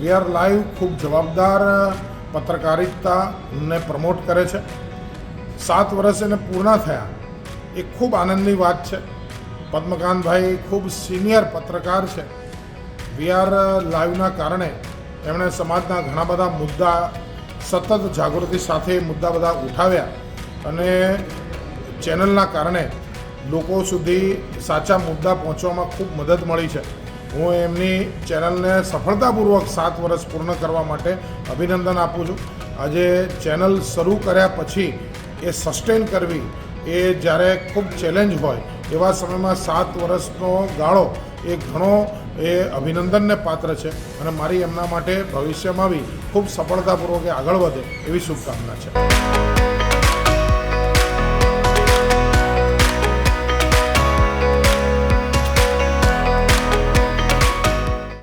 We are live ખૂબ જવાબદાર પત્રકારિતાને promote કરે છે. સાત વર્ષ એને પૂર્ણ થયા. એ ખૂબ આનંદની વાત છે. પદ્મકાંતભાઈ ખૂબ સિનિયર પત્રકાર છે. વી આર લાઈવના કારણે એમણે સમાજના ઘણા બધા મુદ્દા, સતત જાગૃતિ સાથે મુદ્દા બધા ઉઠાવ્યા અને ચેનલના કારણે લોકો સુધી સાચા મુદ્દા પહોંચવામાં ખૂબ મદદ મળી છે. હું એમની ચેનલને સફળતાપૂર્વક સાત વર્ષ પૂર્ણ કરવા માટે અભિનંદન આપું છું. આજે ચેનલ શરૂ કર્યા પછી એ સસ્ટેન કરવી એ જ્યારે ખૂબ ચેલેન્જ હોય, એવા સમયમાં સાત વર્ષનો ગાળો એ ઘણો એ અભિનંદનને પાત્ર છે અને મારી એમના માટે ભવિષ્યમાં બી ખૂબ સફળતાપૂર્વક આગળ વધે એવી શુભકામના છે.